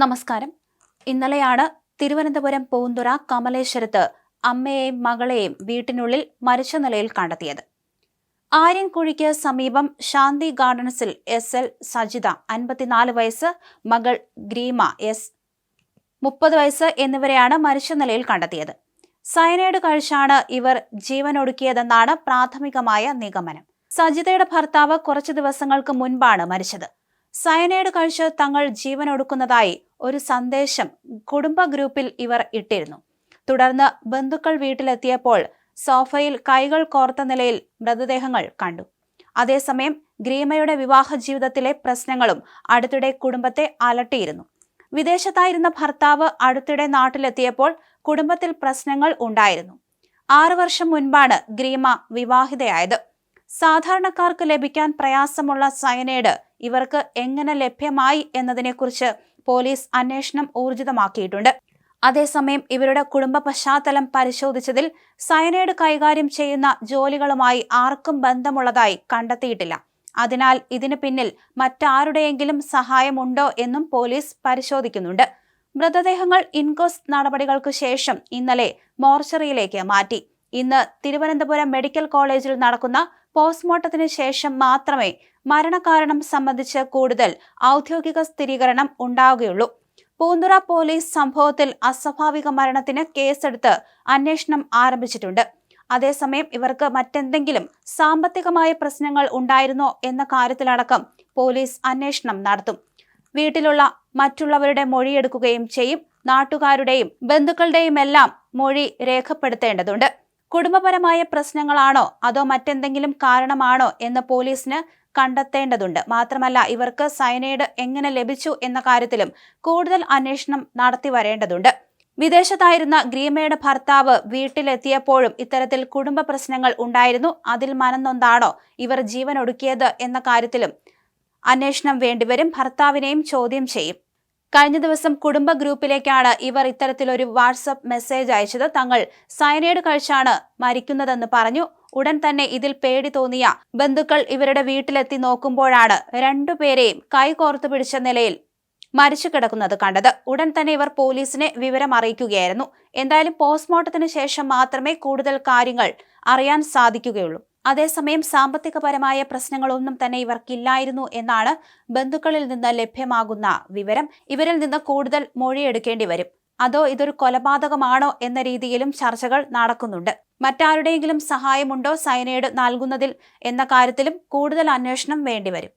നമസ്കാരം. ഇന്നലെയാണ് തിരുവനന്തപുരം പൂന്തുറ കമലേശ്വരത്ത് അമ്മയെയും മകളെയും വീട്ടിനുള്ളിൽ മരിച്ച നിലയിൽ കണ്ടെത്തിയത്. ആര്യൻകുഴിക്ക് സമീപം ശാന്തി ഗാർഡൻസിൽ എസ്. എൽ. സജിത അൻപത്തിനാല് വയസ്സ് മകൾ ഗ്രീമ എസ്. മുപ്പത് വയസ്സ് എന്നിവരെയാണ് മരിച്ച നിലയിൽ കണ്ടെത്തിയത്. സയനൈഡ് കഴിച്ചാണ് ഇവർ ജീവനൊടുക്കിയതെന്നാണ് പ്രാഥമികമായ നിഗമനം. സജിതയുടെ ഭർത്താവ് കുറച്ചു ദിവസങ്ങൾക്ക് മുൻപാണ് മരിച്ചത്. സയനൈഡ് കഴിച്ച് തങ്ങൾ ജീവനൊടുക്കുന്നതായി ഒരു സന്ദേശം കുടുംബ ഗ്രൂപ്പിൽ ഇവർ ഇട്ടിരുന്നു. തുടർന്ന് ബന്ധുക്കൾ വീട്ടിലെത്തിയപ്പോൾ സോഫയിൽ കൈകൾ കോർത്ത നിലയിൽ മൃതദേഹങ്ങൾ കണ്ടു. അതേസമയം ഗ്രീമയുടെ വിവാഹ ജീവിതത്തിലെ പ്രശ്നങ്ങളും അടുത്തിടെ കുടുംബത്തെ അലട്ടിയിരുന്നു. വിദേശത്തായിരുന്ന ഭർത്താവ് അടുത്തിടെ നാട്ടിലെത്തിയപ്പോൾ കുടുംബത്തിൽ പ്രശ്നങ്ങൾ ഉണ്ടായിരുന്നു. ആറു വർഷം മുൻപാണ് ഗ്രീമ വിവാഹിതയായത്. സാധാരണക്കാർക്ക് ലഭിക്കാൻ പ്രയാസമുള്ള സയനൈഡ് ഇവർക്ക് എങ്ങനെ ലഭ്യമായി എന്നതിനെക്കുറിച്ച് പോലീസ് അന്വേഷണം ഊർജിതമാക്കിയിട്ടുണ്ട്. അതേസമയം ഇവരുടെ കുടുംബ പശ്ചാത്തലം പരിശോധിച്ചതിൽ സയനൈഡ് കൈകാര്യം ചെയ്യുന്ന ജോലികളുമായി ആർക്കും ബന്ധമുള്ളതായി കണ്ടെത്തിയിട്ടില്ല. അതിനാൽ ഇതിന് പിന്നിൽ മറ്റാരുടെയെങ്കിലും സഹായമുണ്ടോ എന്നും പോലീസ് പരിശോധിക്കുന്നുണ്ട്. മൃതദേഹങ്ങൾ ഇൻകോസ് നടപടികൾക്ക് ശേഷം ഇന്നലെ മോർച്ചറിയിലേക്ക് മാറ്റി. ഇന്ന് തിരുവനന്തപുരം മെഡിക്കൽ കോളേജിൽ നടക്കുന്ന പോസ്റ്റ്മോർട്ടത്തിന് ശേഷം മാത്രമേ മരണകാരണം സംബന്ധിച്ച് കൂടുതൽ ഔദ്യോഗിക സ്ഥിരീകരണം ഉണ്ടാവുകയുള്ളൂ. പൂന്തുറ പോലീസ് സംഭവത്തിൽ അസ്വാഭാവിക മരണത്തിന് കേസെടുത്ത് അന്വേഷണം ആരംഭിച്ചിട്ടുണ്ട്. അതേസമയം ഇവർക്ക് മറ്റെന്തെങ്കിലും സാമ്പത്തികമായ പ്രശ്നങ്ങൾ ഉണ്ടായിരുന്നോ എന്ന കാര്യത്തിലടക്കം പോലീസ് അന്വേഷണം നടത്തും. വീട്ടിലുള്ള മറ്റുള്ളവരുടെ മൊഴിയെടുക്കുകയും ചെയ്യും. നാട്ടുകാരുടെയും ബന്ധുക്കളുടെയും എല്ലാം മൊഴി രേഖപ്പെടുത്തേണ്ടതുണ്ട്. കുടുംബപരമായ പ്രശ്നങ്ങളാണോ? അതോ മറ്റെന്തെങ്കിലും കാരണമാണോ എന്ന് പോലീസിന് കണ്ടെത്തേണ്ടതുണ്ട്. മാത്രമല്ല ഇവർക്ക് സയനൈഡ് എങ്ങനെ ലഭിച്ചു എന്ന കാര്യത്തിലും കൂടുതൽ അന്വേഷണം നടത്തി വരേണ്ടതുണ്ട്. വിദേശത്തായിരുന്ന ഗ്രീമയുടെ ഭർത്താവ് വീട്ടിലെത്തിയപ്പോഴും ഇത്തരത്തിൽ കുടുംബ പ്രശ്നങ്ങൾ ഉണ്ടായിരുന്നു. അതിൽ മനന്നൊന്നാണോ ഇവർ ജീവൻ ഒടുക്കിയത് എന്ന കാര്യത്തിലും അന്വേഷണം വേണ്ടിവരും. ഭർത്താവിനെയും ചോദ്യം ചെയ്യും. കഴിഞ്ഞ ദിവസം കുടുംബ ഗ്രൂപ്പിലേക്കാണ് ഇവർ ഇത്തരത്തിലൊരു വാട്സപ്പ് മെസ്സേജ് അയച്ചത്. തങ്ങൾ സയനൈഡ് കഴിച്ചാണ് മരിക്കുന്നതെന്ന് പറഞ്ഞു. ഉടൻ തന്നെ ഇതിൽ പേടി തോന്നിയ ബന്ധുക്കൾ ഇവരുടെ വീട്ടിലെത്തി നോക്കുമ്പോഴാണ് രണ്ടുപേരെയും കൈകോർത്തു പിടിച്ച നിലയിൽ മരിച്ചു കിടക്കുന്നത് കണ്ടത്. ഉടൻ തന്നെ ഇവർ പോലീസിനെ വിവരം അറിയിക്കുകയായിരുന്നു. എന്തായാലും പോസ്റ്റ്മോർട്ടത്തിന് ശേഷം മാത്രമേ കൂടുതൽ കാര്യങ്ങൾ അറിയാൻ സാധിക്കുകയുള്ളൂ. അതേസമയം സാമ്പത്തികപരമായ പ്രശ്നങ്ങളൊന്നും തന്നെ ഇവർക്കില്ലായിരുന്നു എന്നാണ് ബന്ധുക്കളിൽ നിന്ന് ലഭ്യമാകുന്ന വിവരം. ഇവരിൽ നിന്ന് കൂടുതൽ മൊഴിയെടുക്കേണ്ടി വരും. അതോ ഇതൊരു കൊലപാതകമാണോ എന്ന രീതിയിലും ചർച്ചകൾ നടക്കുന്നുണ്ട്. മറ്റാരുടെയെങ്കിലും സഹായമുണ്ടോ സൈനൈഡ് നൽകുന്നതിൽ എന്ന കാര്യത്തിലും കൂടുതൽ അന്വേഷണം വേണ്ടിവരും.